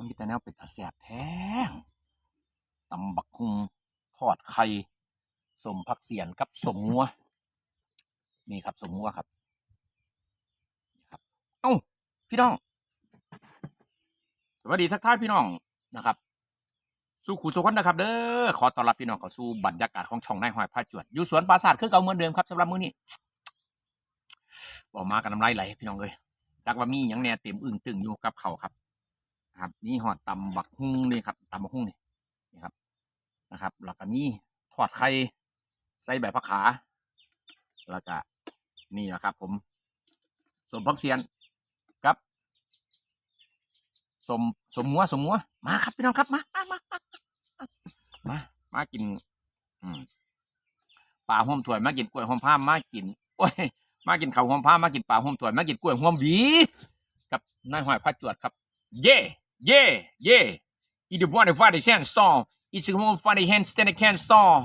มันมีแต่แนวเป็นตาแสบแท้ตำบักคุงทอดไข่สมผักเสียนกับสมงัวนี่ครับสมงัวครับครับเอ้าพี่น้อง สวัสดีทักทายพี่น้องนะครับ สู่ขู่สุขคนนะครับ เด้อขอต้อนรับพี่น้องเข้าสู่บรรยากาศของช่องนายหอยพระจวดอยู่สวนปราสาทคือเก่าเหมือนเดิมครับสำหรับมื้อนี้บอกมากันน้ำลายไหลพี่น้องเลยจักว่ามีหยังแน่เต็มอึ่งตึงอยู่กับเขาครับ ครับนี่หอดตำบักฮุ่งนี่ครับตำบักฮุ่งนี่นี่ครับนะครับแล้วก็มีทอดไข่ใส่ใบผักขา แล้วก็นี่แหละครับ ผมสมพักเซียนครับสมสมมัวสมมัวมาครับพี่น้องครับมามามามามากิน อืมปลาห่มถวยมากินกล้วยห่มผ้ามากินโอ้ยมากินข้าวห่มผ้ามากินปลาห่มถวยมากินกล้วยห่มหวีกับนายหอยพัดจวดครับ เย่ เย่เย่อีเดวันเดฟาเดเชนซองอีซิโมฟาเดเฮนสเตนแคนซอง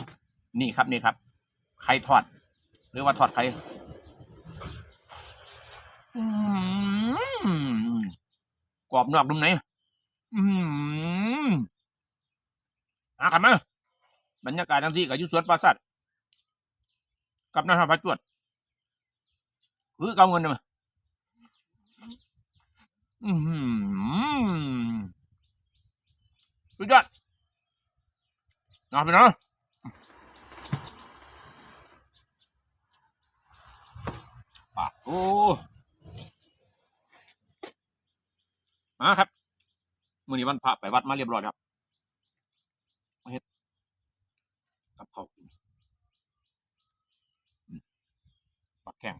นี่ครับนี่ครับไข่ทอด หรือว่าทอดไข่อืมกรอบนอกนุ่มในอืมอากันมาบรรยากาศทั้งที่กับยุสวนปราสาทกับนายหอยพัดจวด คือเกาเงินมา อืมสุดยอดนะพี่น้องปะโอ้มาครับ มือนี้วันพระไปวัดมาเรียบร้อยครับ มาเฮ็ดกับข้าวกินอืมปักแข้ง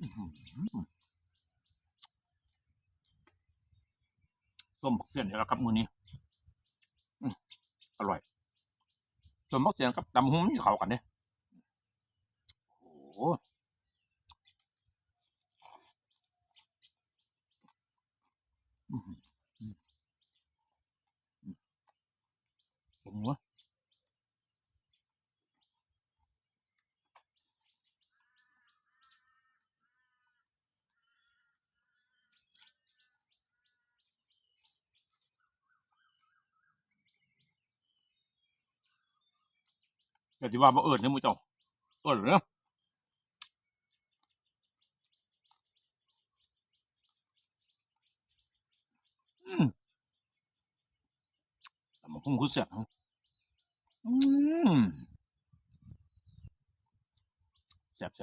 อื้อหือ ต้มบักเสียนเดี๋ยวครับมือนี้อืมอร่อยส้มบักเสียนกับตำหุ้มนี่เขากันเนี่ยโอ้โหอื้อหืออืมอืมสมหัว แต่ที่ว่าบ่เอิญเนี่ยมูเจ้าเอิญเนาะอืมตำบักหุ้งคือเสียบเนาะอืมแซ่บแ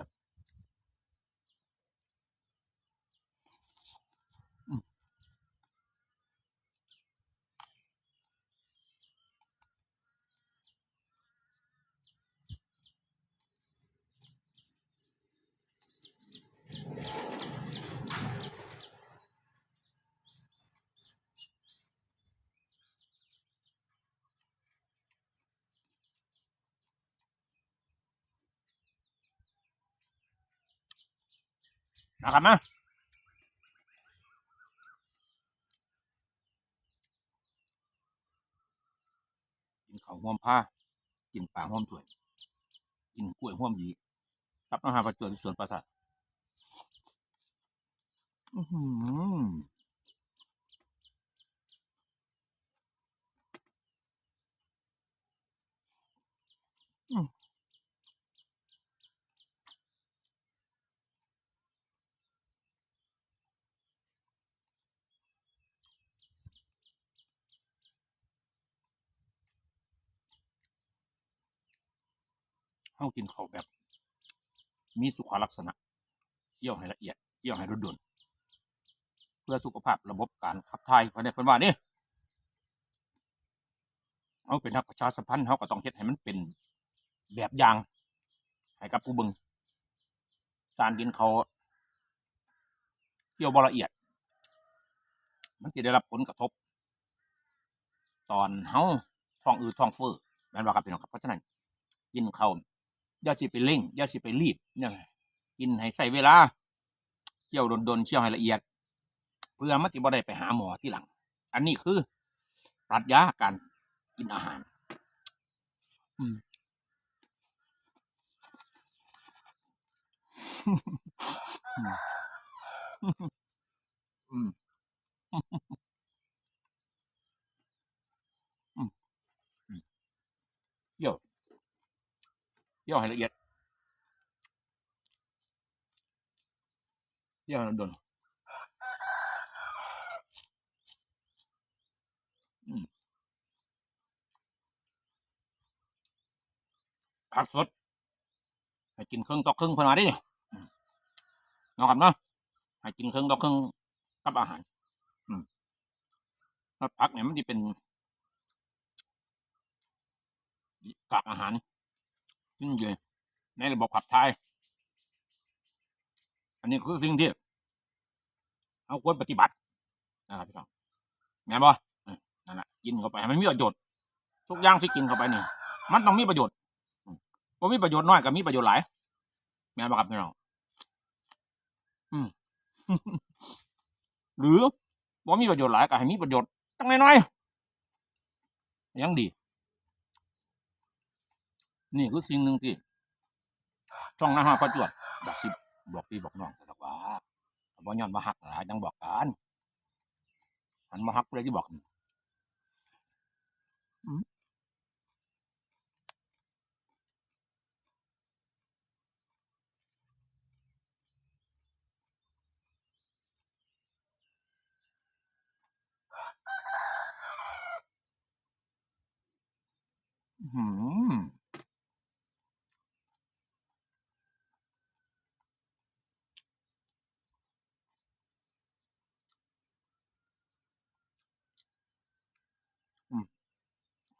นะครับนะกินข้าวห่วมผ้ากินปลาห่วมถ้วยกินกล้วยห่วมยีกับน้อาหาประจวบสวนปราสาทอื้อหืออืมากินข้าวแบบ มีสุขลักษณะเคี่ยวให้ละเอียดเคี่ยวให้รุดนเพื่อสุขภาพระบบการขับถ่ายภายในเพิ่นว่านี่เอาเป็นนักประชาสัมพันธ์เขาก็ต้องเฮ็ดให้มันเป็นแบบอย่างให้กับผู้บิ่งการกินเขาเคี่ยวบละเอียด มันจะได้รับผลกระทบ ตอนเฮาท้องอืดท้องเฟ้อแม่นว่าครับพี่น้องครับเพราะฉะนั้นกินข้าว อย่าสิไปเร่งอย่าสิไปรีบเนี่ยกินให้ใส่เวลาเคี่ยวดนๆเคี่ยวให้ละเอียด เพื่อมันสิบ่ได้ไปหาหมอที่หลัง อันนี้คือปรัชญาการกินอาหาร อืมอืม อืมอืมเยี่ยวเยี่ยวให้ละเอียดเยี่ยวให้โดนอืมผักสดให้กินครึ่งต่อครึ่งเพนาดิเนี่ยอืมเนาะครับเนาะให้กินครึ่งต่อครึ่งกับอาหาร อืมแล้วผักเนี่ยมันจะเป็นกากอาหาร ที่อยู่ในระบบขับถ่าย อันนี้คือสิ่งที่เอาควรปฏิบัตินะครับพี่น้องแม่บ่เอนั่นแหละกินเข้าไปมันมีประโยชน์ทุกอย่างที่กินเข้าไปนี่มันต้องมีประโยชน์อืมบ่มีประโยชน์น้อยกับมีประโยชน์หลายแม่บ่ครับพี่น้องอืมหรือบ่มีประโยชน์หลายก็ให้มีประโยชน์ตั้งน้อยๆยังดี นี่คือสิ่งหนึ่งที่ช่องหน้าห้าประจวดอยากสิบอกพี่บอกน้องแต่ว่าบ่ย้อนมาหักหลายจังบอกกันหันมาหักเลยที่บอกอืม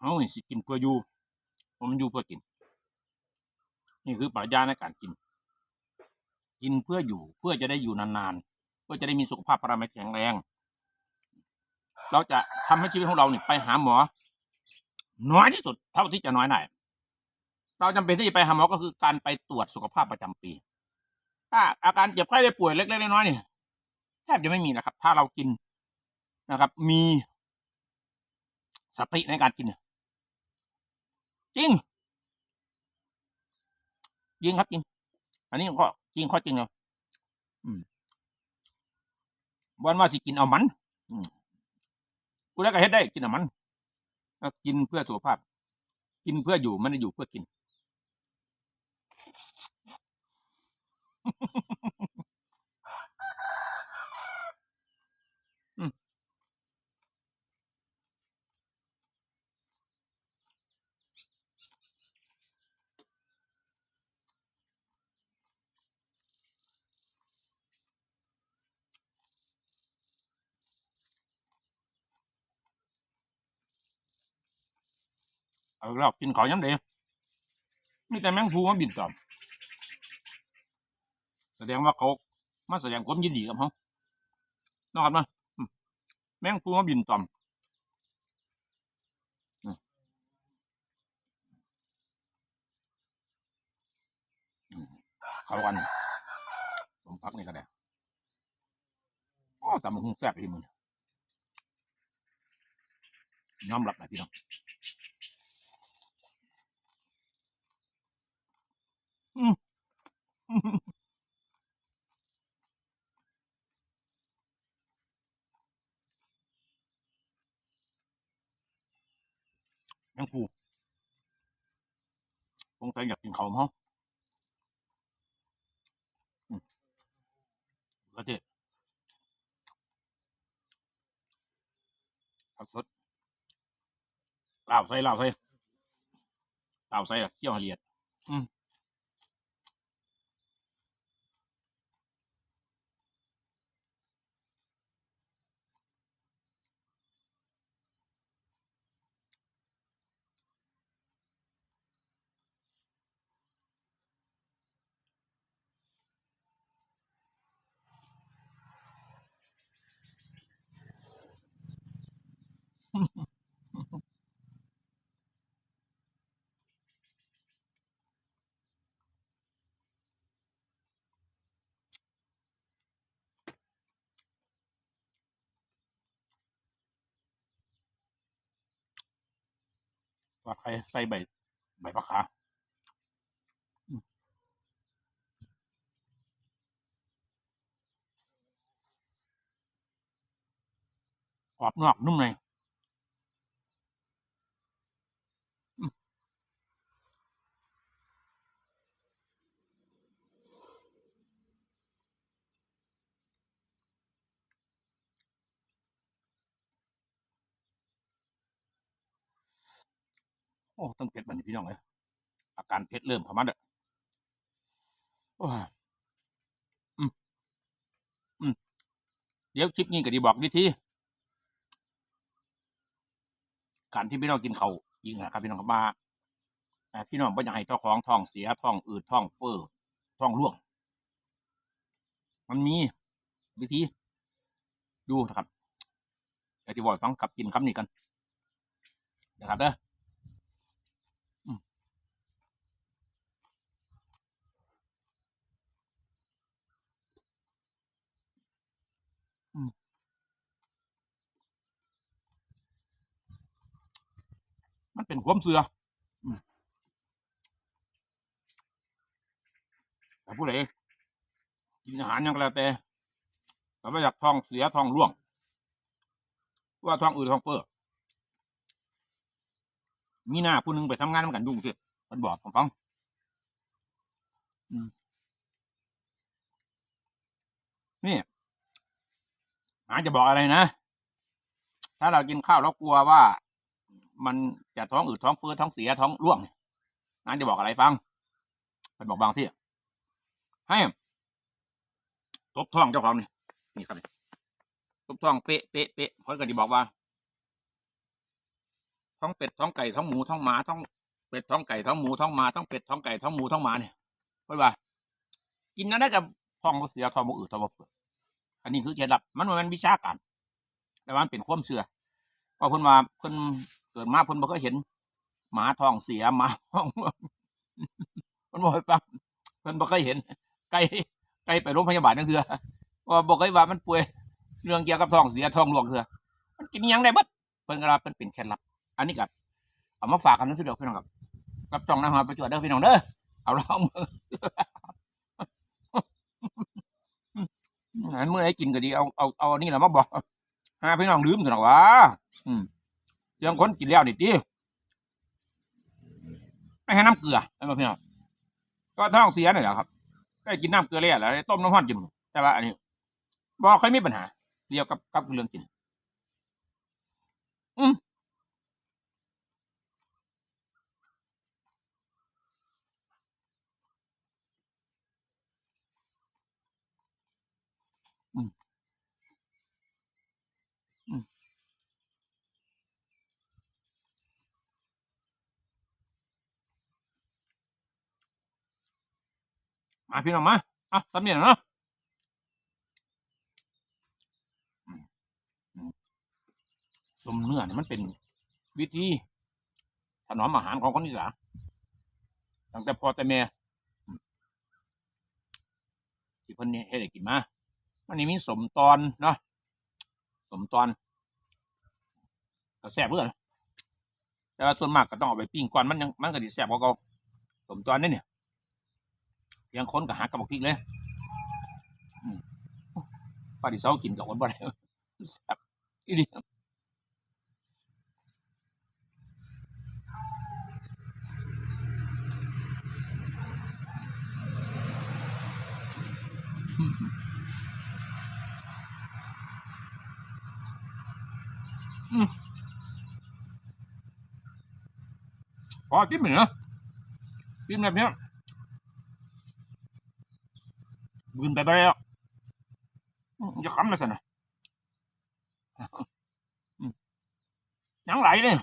เฮาสิกินเพื่ออยู่มันอยู่เพื่อกิน นี่คือปรัชญาในการกิน กินเพื่ออยู่เพื่อจะได้อยู่นานๆ เพื่อจะได้มีสุขภาพประมาแข็งแรง เราจะทำให้ชีวิตของเราเนี่ยไปหาหมอ น้อยที่สุดเท่าที่จะน้อยได้เราจำเป็นที่จะไปหาหมอก็คือการไปตรวจสุขภาพประจำปี ถ้าอาการเจ็บไข้ได้ป่วยเล็กๆน้อยๆเนี่ยแทบจะไม่มีนะครับ ถ้าเรากินนะครับ มีสติในการกินเนี่ย จริง จริงครับจริง อันนี้ก็จริงข้อจริงเลยอืมวันว่าสิกินเอามันกูได้ก็เฮ็ดได้ กินเอามันก็กินเพื่อสุขภาพ กินเพื่ออยู่ไม่ได้อยู่เพื่อกิน เอาอีกแล้วกินขาวย้ำเดียวมีแต่แมงภูมาบินตอมแสดงว่าเขามาแสดงความยินดีกับเขานะครับเนาะแมงภูมาบินตอมเขากันผมพักนี่ก็ได้โอ้แตำบักหุงแซ่บอีกมึงยอมรับนะพี่น้อง อืมแมงภูคงใจอยากกินเขาวมั้งอืมก็เจ๊ผักสดลาวใส่ลาวใส่ลาวใส่ละเกี่ยวละเอียด อืม ว่าใครใส่ใบ ใบมะขามอืมกรอบนอกนุ่มใน อ้ต้องเผ็ดบันพี่น้องเลยอาการเผ็ดเริ่มเข้ามาเด้อโอ้อืมอืมเดี๋ยวคลิปนี้ก็ดีบอกวิธีการที่พี่น้องกินเขายิงนะครับพี่น้องครับมาพี่น้องไม่อยากให้เจ้าของท้องเสียท้องอืดท้องเฟ้อท้องร่วง มันมีวิธี ดูนะครับเดี๋ยวจะบอกฟังกับกินคำนี้กันนะครับเด้อ มันเป็นความเสืออืมแต่ผู้ใดกินอาหารยังก็แล้วแต่แต่ว่าอยากท้องเสียท้องร่วง ว่าท้องอืดท้องเฟ้อมีหน้าผู้หนึงไปทำงานนำกันยุ่งสียมันบอกผมฟังนี่อาจะบอกอะไรนะ ถ้าเรากินข้าวแล้วกลัวว่า มันจะท้องอืดท้องเฟ้อท้องเสียท้องร่วงเนี่ยอาจะบอกอะไรฟังมันบอกบางสิให้ตบท้องเจ้าของนี่นี่ครับนี่ตบท้องเป๊ะเป๊ะเป๊ะเพราะก็ดีบอกว่า ท้องเป็ดท้องไก่ท้องหมูท้องหมาท้องเป็ดท้องไก่ท้องหมูท้องหมาท้องเป็ดท้องไก่ท้องหมูท้องหมาเนี่ยเพราะว่า กินนั้นได้กับท้องเสียท้องอืดท้องเฟื่ออันนี้คือเคล็ดลับมันบ่แมันวิชาการแต่ว่ามันเป็นความเชื่อเพราะเพิ่นว่าเพิ่น เกิดมาเพิ่นบ่เคยเห็น หมาท้องเสียหมาท้องเพิ่นบ่ให้ฟังเพิ่นบ่เคยเห็น ไก่ไก่ไปโรงพยาบาลจังเทื่อเพราะว่าบ่เคยว่ามันป่วย เรื่องเกี่ยวกับท้องเสียท้องร่วงเทื่อมันกินยังได้เบิดเพิ่นก็ว่าเพิ่นเป็นเคล็ดลับ อันนี้กับเอามาฝากกันนั่นสุดเดียวพี่น้องครับรับจองนะฮะไปจวดเด้อพี่น้องเด้อเอาลองมืออันเมื่อไหร่กินก็ดีเอาเอาเอานนี้แหละมาบอกหาพี่น้องลืมกันหรอวะอืม ยังคนกินแล้วนี่ดีไม่ให้น้ำเกลือไอ้มาพี่น้องก็ท้องเสียหน่อยแหละครับก็กินน้ำเกลือแลยแล้วต้มน้ำห้อนกินแต่ว่าอันนี้บอกเคยมีปัญหาเดียวกับกับเรื่องกิน อืม มาพี่น้องมาอะตำเนี่ยเนาะอืมอืมสมเนื้อเนี่ยมันเป็นวิธีถนอมอาหารของคนอีสานตั้งแต่พ่อแต่แม่ที่เพิ่นเนี่ให้ได้กินมามันนี่มีสมตอนเนาะสมตอนก็แซ่บเพื่อนแต่ว่าส่วนมากก็ต้องเอาไปปิ้งก่อนมันยังมันก็ดีแซ่บกว่าเก่าสมตอนนี่เนี่ย ยังค้นก็หากับบักพริกเลยป้าดิเซากินกับคนบ่ได้แซ่บอีดีพอจิ้มเหนือจิ้มแบบนี้ย บืนไปไปแล้วอืมจะคำมาสินะยังไหลเลย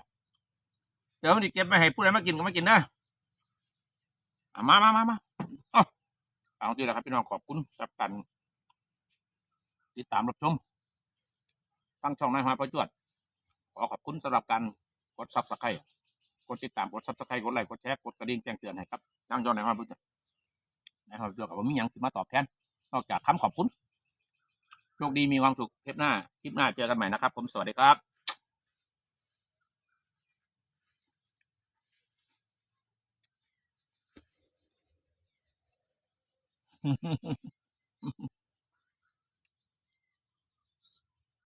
เดี๋ยวมันจะเก็บไปให้ผู้ใดมากินก็มากินนะมามามามาเอาเอาทีละครับพี่น้องขอบคุณสับการติดตามรับชมตั้งช่องนายหอยประจวด ขอขอบคุณสำหรับการกดซับสไครต์กดติดตามกดซับสไครต์กดไลค์กดแชร์กดกระดิ่งแจ้งเตือนให้ครับตั้งช่องนายหอยประจวดนายหอยประจวดกับผมมียังสิมาตอบแทน นอกจากคำขอบคุณโชคดีมีความสุขเทปหน้าคลิปหน้าเจอกันใหม่นะครับ ผมสวัสดีครับ Mm-hmm.